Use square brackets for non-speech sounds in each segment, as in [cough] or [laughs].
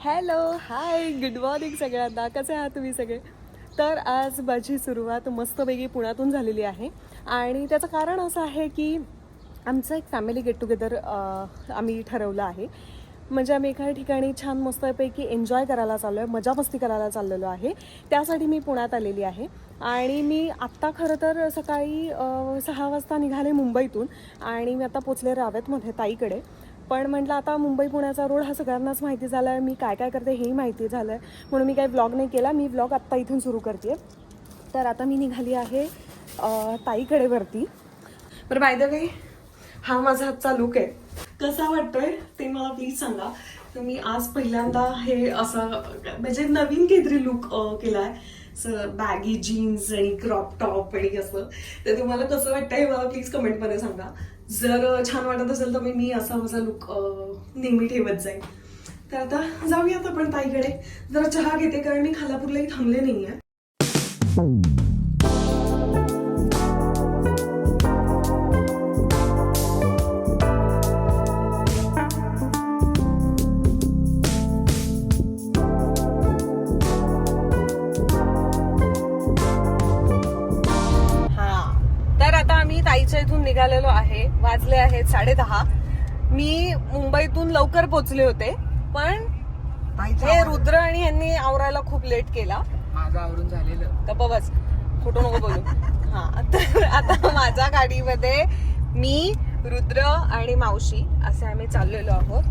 Hello hi good morning सगळ्यांना. कसे आहात तुम्ही सगळे? तर आज माझी सुरुवात मस्तपैकी पुण्यातून झालेली आहे. आणि त्याचं कारण असं आहे की आमचं एक फॅमिली गेट टुगेदर आम्ही ठरवलं आहे. म्हणजे आम्ही एका ठिकाणी छान मस्तपैकी एन्जॉय करायला चाललो आहे मजा मस्ती करायला चाललेलो आहे. त्यासाठी मी पुण्यात आलेली आहे. आणि मी आत्ता खरं तर सकाळी सहा वाजता निघाले मुंबईतून. आणि मी आता पोचले रावेतमध्ये ताईकडे. पण म्हटलं आता मुंबई पुण्याचा रोड हा सगळ्यांनाच माहिती झाला आहे मी काय काय करते हेही माहिती झालं आहे म्हणून मी काही व्लॉग नाही केला. मी व्लॉग आत्ता इथून सुरू करते तर आता मी निघाली आहे ताईकडे वरती. बरं बाय द वे हा माझा आजचा लुक आहे. कसा वाटतोय ते मला प्लीज सांगा. तर मी आज पहिल्यांदा हे असं म्हणजे नवीन काहीतरी लुक केला आहे बॅगी जीन्स आणि क्रॉप टॉप आणि असं. तर तुम्हाला कसं वाटतं हे मला प्लीज कमेंटमध्ये सांगा. जर छान वाटत असेल तर मी मी असा माझा लुक नेहमी ठेवत जाईल तर आता जाऊयात आपण ताईकडे. जरा चहा घेते कारण मी खालापूरलाही थांबले नाही आहे निघालेलो आहे वाजले आहेत साडे दहा मी मुंबईतून लवकर पोचले होते पण हे रुद्र आणि यांनी आवरायला खूप लेट केला. माझं आवरून झालेलं. गप्प बस खोटं नको बोलू. हा तर आता माझ्या गाडीमध्ये मी रुद्र आणि मावशी असे आम्ही चाललेलो आहोत.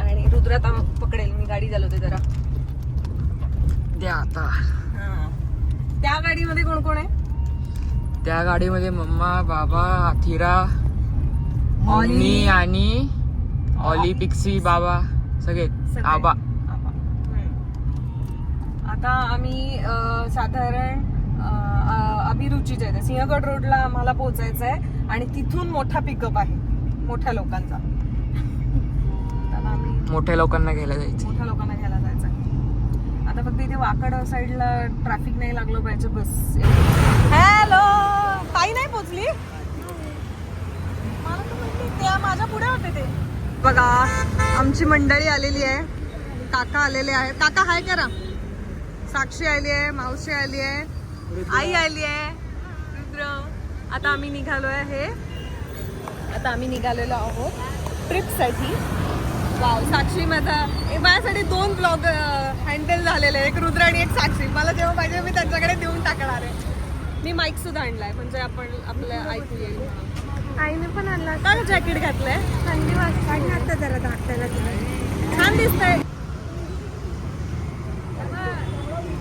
आणि रुद्र आता पकडेल मी गाडी चालवते जरा. द्या आता. त्या गाडीमध्ये कोण कोण आहे? त्या गाडीमध्ये मम्मा बाबा अथिरा ऑली. मी आणि ऑली पिक्सी बाबा सगळे. आबा. आता आम्ही साधारण अ, अ, अभिरुचीच्या इथे सिंहगड रोडला आम्हाला पोहोचायचं आहे आणि तिथून मोठा पिकअप आहे. मोठ्या लोकांचा. मोठ्या लोकांना घ्यायला जायचं. मोठ्या लोकांना घ्यायला जायचं आहे. आता फक्त इथे वाकड साईडला ट्रॅफिक नाही लागलं पाहिजे बस हॅलो ताई माझ्या पुढे होते ते. बघा आमची मंडळी आलेली आहे. काका आलेले आहेत. काका हाय करा. साक्षी आली आहे मावशी आली आहे आई आली आहे. रुद्र आता आम्ही निघालो आहे. आता आम्ही निघालेलो आहोत ट्रिपसाठी. वाव साक्षी माझा माझ्यासाठी दोन ब्लॉग हँडल झालेले एक रुद्र आणि एक साक्षी. मला जेव्हा पाहिजे मी त्यांच्याकडे देऊन टाकणार आहे. मी माईक सुद्धा आणलाय म्हणजे आपण आपल्या ऐकू येईल. आईने पण आणला काय जॅकेट घातलंय. थंडी वाजता. जरा धाकट्याला छान दिसतंय.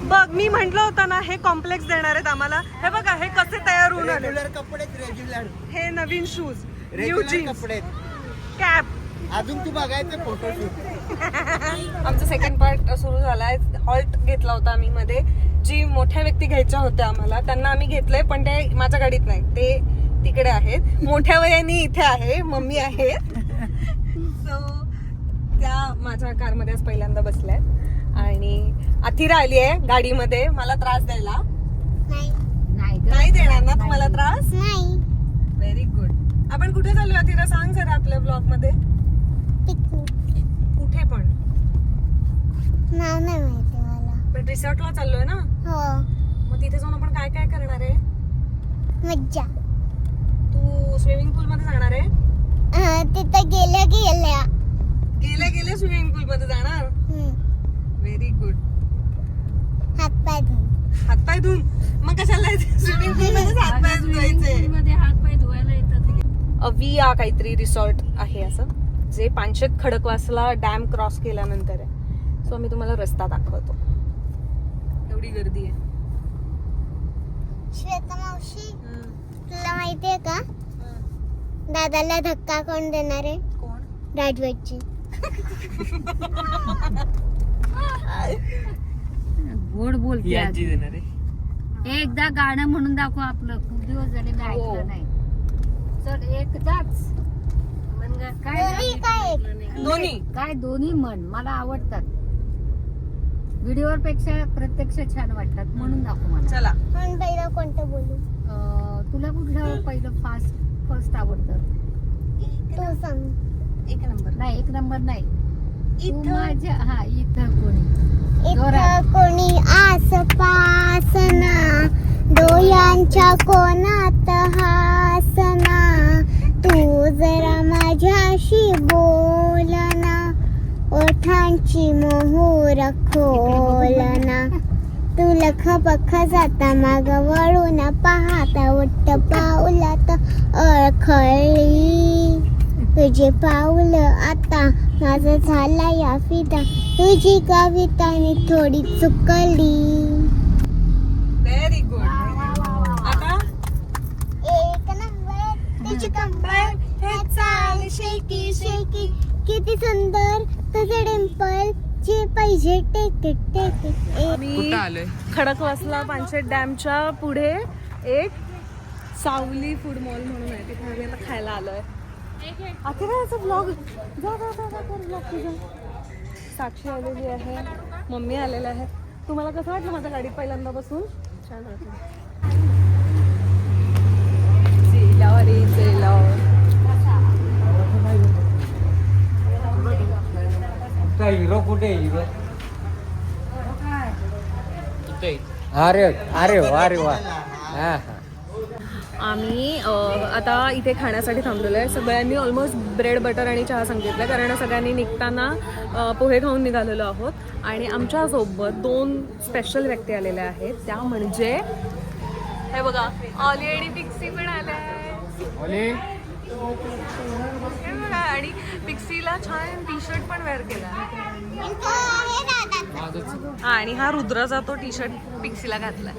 बघ मी म्हंटल होतं ना हे कॉम्प्लेक्स देणार आहेत आम्हाला. हे बघा हे कसे तयार होऊन आले. रेग्युलर कपडे रेग्युलर हे नवीन शूज न्यू रेग्युलर जीन्स कपडे कॅप अजून तू बघायचं फोटोशूट आमचा सेकंड पार्ट सुरू झालाय. हॉल्ट घेतला होता आम्ही मध्ये. जी मोठ्या व्यक्ती घ्यायच्या होत्या आम्हाला त्यांना आम्ही घेतलंय पण ते माझ्या गाडीत नाही. ते तिकडे आहेत. मोठ्या वयानी इथे आहे मम्मी आहे. सो त्या माझ्या कारमध्ये आज पहिल्यांदा बसल्यात. आणि अथिरा आली आहे गाडीमध्ये मला त्रास द्यायला. नाही. देणार ना तुम्हाला त्रास? नाही. व्हेरी गुड आपण कुठे चाललो अथिरा? सांग जरा आपल्या ब्लॉगमध्ये पिकनिक कुठे पण. नाव नाही माहिती मला पण रिसॉर्टला चाललोय ना? हो. मग तिथे जाऊन आपण काय काय करणार आहे? मज्जा. तू स्विमिंग पूल मध्ये जाणार आहे? अं, तिथं गेल्या गेल्या. गेले गेले स्विमिंग पूल मध्ये जाणार? हम्म. व्हेरी गुड हातपाय धुवून हातपाय धुवून मग कशाला स्विमिंग [laughs] पूल मध्ये हातपाय धुवायचे? अविया काहीतरी रिसॉर्ट आहे असं जे पानशेत खडकवासला डॅम क्रॉस केल्यानंतर आहे. सो आम्ही तुम्हाला रस्ता दाखवतो. एवढी गर्दी आहे. श्वेता मावशी तुला माहितीये का? दादाला धक्का कोण देणार आहे? कोण? राजवतची गोड बोलते आज. देणार आहे. एकदा गाणं म्हणून दाखव आपलं. खूप दिवस झाले मी हो. ऐकलं नाही. चल एकदाच. म्हण ग, काय? नाही. दोन्ही. काय दोन्ही म्हण? मला आवडतात. व्हिडिओ पेक्षा प्रत्यक्ष छान वाटतात म्हणून दाखव मला. चला. पण पहिला कोणतं बोलू? तुला कुठलं पहिलं फास्ट फर्स्ट आवडतं? सांग. एक नंबर. नाही एक नंबर नाही. इथ? माझ्या हा इथं कोणी? इथं कोणी आसपास ना डोळ्यांच्या कोण खोलना तू लख पख जाता माग वळून पाहता पाऊला पाऊलात अळखळली तुझे पाऊल आता माझं झाला या फिदा. तुझी कविता थोडी चुकली व्हेरी गुड आता एक नंबर तुझी कंबर हे चाल शेकी शेकी किती सुंदर तुझे डिंपल खडकवासला पानशेत डॅमच्या पुढे एक सावली फूड मॉल म्हणून आहे. तिथे आम्ही आता खायला आलोय. अखेर ब्लॉग जा जा जा जा कर vlog तुझा. साक्षी आलेली आहे. मम्मी आलेला आहे तुम्हाला कसं वाटलं माझ्या गाडीत पहिल्यांदा बसून छान वाटलं. जेलाव. रे जेलाव हिरो कुठे हिरो? अरे अरे वा अरे वा. हा हा. आम्ही आता इथे खाण्यासाठी थांबलेलो आहे. सगळ्यांनी ऑलमोस्ट ब्रेड बटर आणि चहा सांगितलं कारण सगळ्यांनी निघताना पोहे खाऊन निघालेलो आहोत. आणि आमच्यासोबत दोन स्पेशल व्यक्ती आलेल्या आहेत. त्या म्हणजे हे बघा ऑली आणि पिक्सी पण आल्या हे बघा आणि पिक्सीला छान टी शर्ट पण वेअर केला. हा आणि हा रुद्राचा तो टी शर्ट पिक्सीला घातला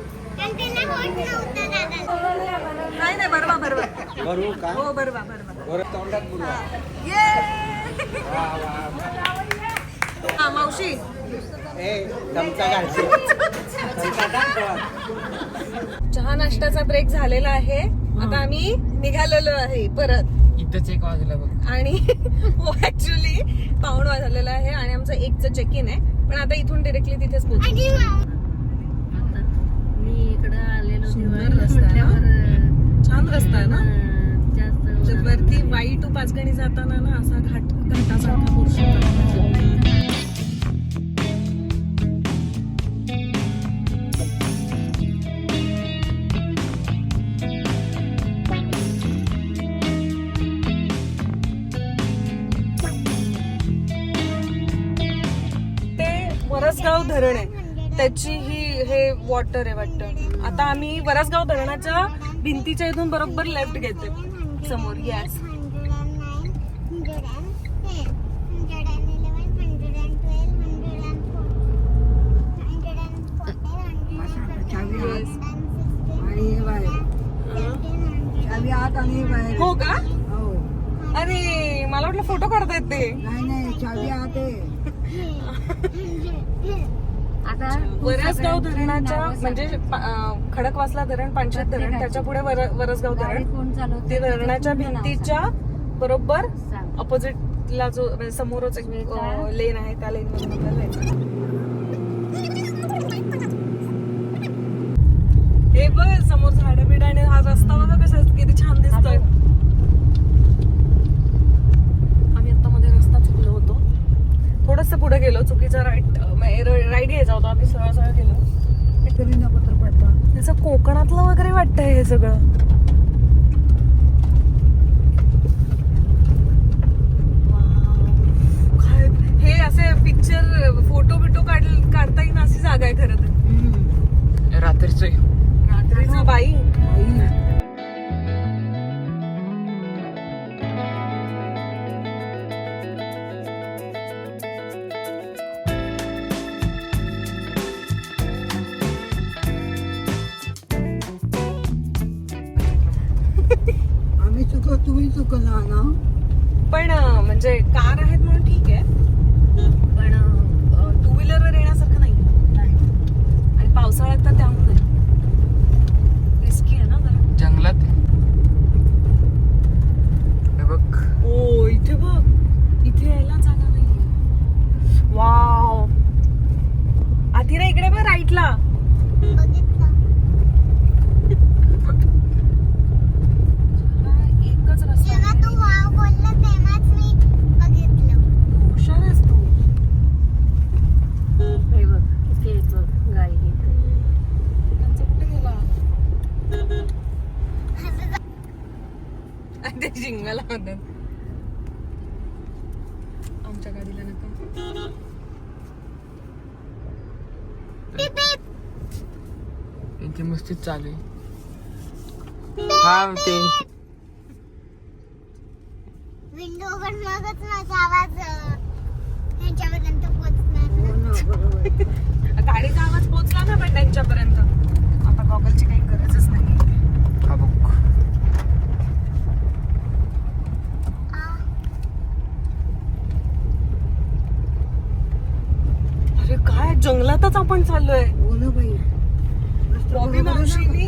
नाही नाही बरोबर बरोबर बरू का? हो बरोबर बरोबर. हा. मावशी. चहा नाश्त्याचा ब्रेक झालेला आहे. आता आम्ही निघालेलो आहे परत. इथंच एक वाजला बघ. आणि [laughs] हो ऍक्च्युली पाऊण वाजलेला आहे आणि आमचं एकचं चेक इन आहे. पण आता इथून डिरेक्टली तिथेच पोहोचू. मी इकडं आलेलो छान रस्ता आहे ना? त्याच्यात वरती वाई टू पाचगणी जाताना ना असा घाट घाटासारखा पोर्शन त्याची ही हे वॉटर आहे वाटतं. आता आम्ही वरसगाव धरणाच्या भिंतीच्या इथून बरोबर लेफ्ट घेते समोर यस हो का? अरे मला वाटलं फोटो काढता येते आता वरसगाव धरणाच्या म्हणजे पा- खडकवासला धरण पानशेत धरण त्याच्या पुढे वर- वरसगाव गाडी धरण. कोण चालवते? ते धरणाच्या भिंतीच्या बरोबर सांग. ऑपोजिटला जो म्हणजे समोरच एक लेन आहे त्या लेन मध्ये. हे बघ समोर झाड बिड आणि हा रस्ता बघा कसा किती छान दिसतोय आता मध्ये रस्ता चुकलो होतो थोडस पुढे गेलो चुकीचा राईट राईट घ्यायचा होता आम्ही सरळ सरळ गेलो. त्याचं कोकणातलं वगैरे वाटतंय हे सगळं. हे असे पिक्चर फोटो बिटो काढ काढता येईन अशी जागा आहे खरं तर. रात्रीचं जिंगल म्हणतात आमच्या गाडीला नका. त्यांची मस्तीच चालू आहे. हा ते. विंडो वर मगच माझा आवाज त्यांच्यापर्यंत पोहोचणार [laughs] गाडीचा आवाज पोहोचला ना पण त्यांच्यापर्यंत. आता गॉगलची काही गरजच नाही हा बघ अरे काय जंगलातच आपण चाललोय. हो ना बाई. बॉबी? मावशीनी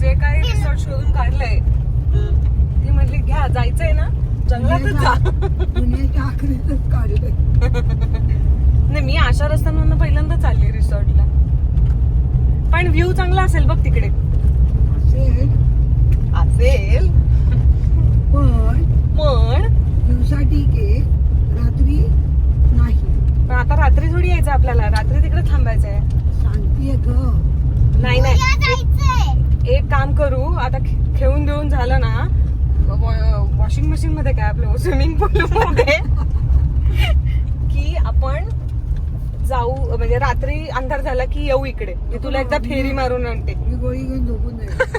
जे काही रिसॉर्ट शोधून काढलंय ती म्हणली घ्या जायचंय ना. जंगलातच जा. दुनियाच्या आखरीतच काढलंय. नाही मी आशा रस्त्यांवरनं पहिल्यांदा चालली रिसॉर्टला. पण व्ह्यू चांगला असेल बघ तिकडे. असेल. असेल. पण पण दिवसा ठीक आहे रात्री नाही पण आता रात्री थोडी यायचं आपल्याला. रात्री तिकडे थांबायचंय. सांगतेय ग. नाही नाही. एक काम करू. आता खेळून देऊन झालं ना वॉशिंग मशीन मध्ये काय आपलं स्विमिंग पूल मध्ये [laughs] की आपण जाऊ म्हणजे रात्री अंधार झाला की येऊ इकडे. मी तुला एकदा फेरी मारून आणते. मी गोळी घेऊन झोपून जाईल.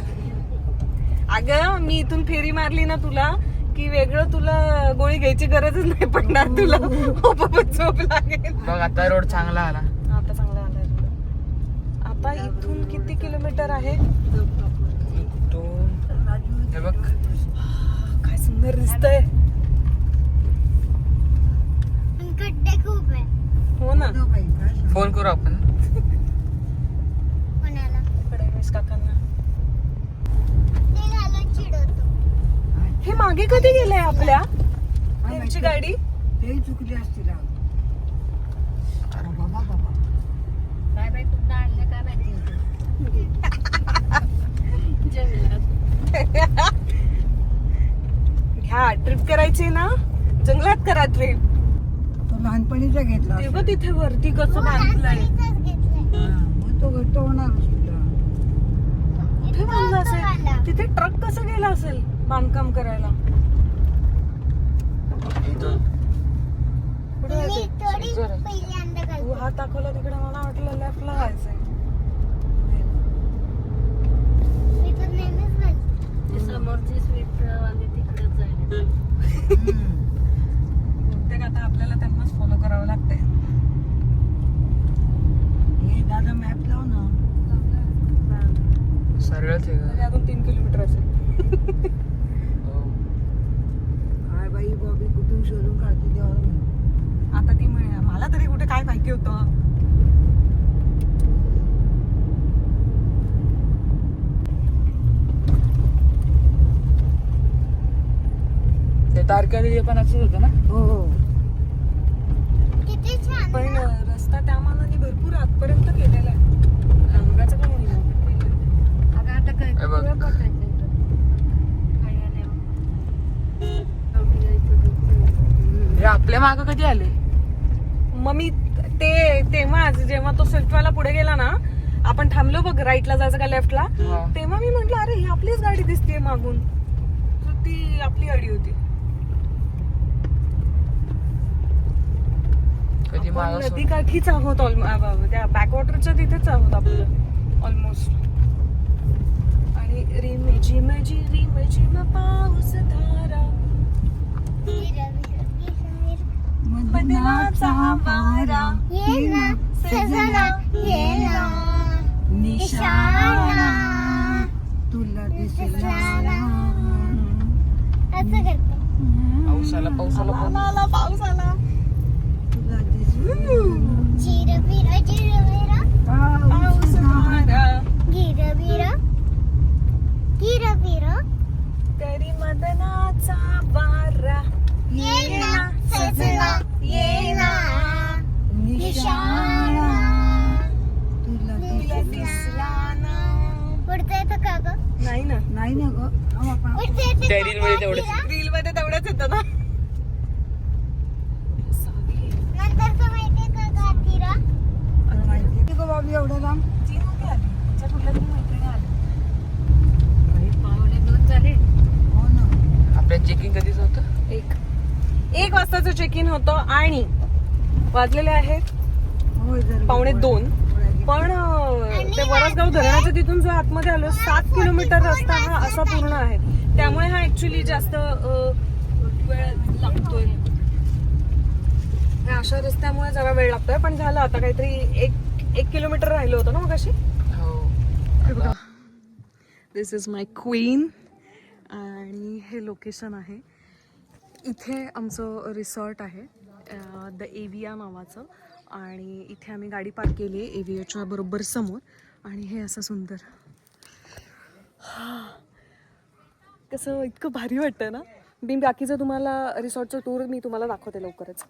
[laughs] अगं मी इथून फेरी मारली ना तुला की वेगळं तुला गोळी घ्यायची गरजच नाही पडणार तुला. आपोआपच झोप लागेल. बघ आता रोड चांगला आला. आता चांगला आलाय तुला आता इथून किती किलोमीटर आहे? दोन हे बघ. काय सुंदर दिसतंय. हो ना. हो? फोन करू आपण. काकांना. हे मागे कधी गेलंय आपल्या? माहिती? गाडी? तेही चुकली असतील राव. अरे बाबा बाबा. काय बाई कुठं आणलं काय माहिती? जंगलात. घ्या ट्रिप करायची ना. जंगलात करा ट्रिप तो लहानपणीचा घेतला ते असेल. बघ तिथे वरती कसं बांधलंय लहानपणीचाच घेतलाय हा, मग तो घट्ट होणारच तुला कुठे बांधलं तिथे ट्रक कसं गेला असेल बांधकाम करायला? इथं कुठे मी जायचंय? थोडी जोरात. पहिल्यांदा तू घालतो हात दाखवला तिकडे मला वाटलं लेफ्टला जायचंय. मी तर नेहमीच घालते. ते समोरची स्वीट वाले तिकडेच जायला बहुतेक आता आपल्याला त्यांनाच फॉलो करावं लागतंय. हे दादा मॅप लाव ना सरळच आहे? अजून तीन किलोमीटर असेल हो. काय बाई बॉबी कुठून शोधून काढते देवाला. आता ती म्हणे मला तरी कुठे काय माहिती होतं ते तारकर्ली पण असंच होतं ना हो हो किती छान पण रस्ता त्या मानाने भरपूर आतपर्यंत गेलेला आहे रंगाचं काय नाही आहे. अगं आता काय हे बघ. सगळं पटायचं इथं. खाली आल्यावर. गावठी गाईचं दूध प्यायचं. हे आपल्या माग कधी आले? मग मी ते तेव्हा जेव्हा तो स्विफ्टवाला पुढे गेला ना आपण थांबलो बघ राईटला जायचं का लेफ्टला. तेव्हा मी म्हंटल अरे ही आपलीच गाडी दिसते मागून. ती आपली गाडी होती. नदी काठीच आहोत त्या बॅकवॉटरच्या तिथेच आहोत आपलं ऑलमोस्ट आणि रिम झिम जी रिम वारा ये ना सजना ये ना निशाणा. तुला दिसला. असं करते. आला आला पाऊस आला तुला दिसला. चिर बिर चिर बिर पाऊस धारा गिर बिर गिर बिर तरी मदनाचा वारा ये ना सजना ये ना निशाणा तुला तुला दिसला ना पुढचं येतं का ग नाही ना नाही ना ग थांब आपण पुढचं येतं त्या का reel मध्ये ग, तेवढंच. तिला? रील मध्ये तेवढंच येतं ना नंतरचं माहितीये का ग तिला माहिती ग बाबी एवढं लांब ती नव्हती आली तिच्या कुठल्या तरी मैत्रिणी आल्या चेकिंग कधीच होतं एक एक वाजताचं चेक इन होतं आणि वाजलेले आहेत पावणे दोन. पण ते वरसगाव धरणाच्या तिथून जो आतमध्ये आलो सात किलोमीटर रस्ता हा असा पूर्ण आहे. त्यामुळे हा ऍक्च्युली जास्त वेळ लागतोय. अशा रस्त्यामुळे जरा वेळ लागतोय. पण झालं आता काहीतरी एक एक किलोमीटर राहिलं होतं ना मग अशी हो दिस इज माय क्वीन आणि हे लोकेशन आहे. इथे आमचं रिसॉर्ट आहे द एविया नावाचं. आणि इथे आम्ही गाडी पार्क केली आहे एव्हियाच्या बरोबर समोर. आणि हे असं सुंदर. कसं इतकं भारी वाटतं ना? मी बाकीचं तुम्हाला रिसॉर्टचं टूर मी तुम्हाला दाखवते लवकरच.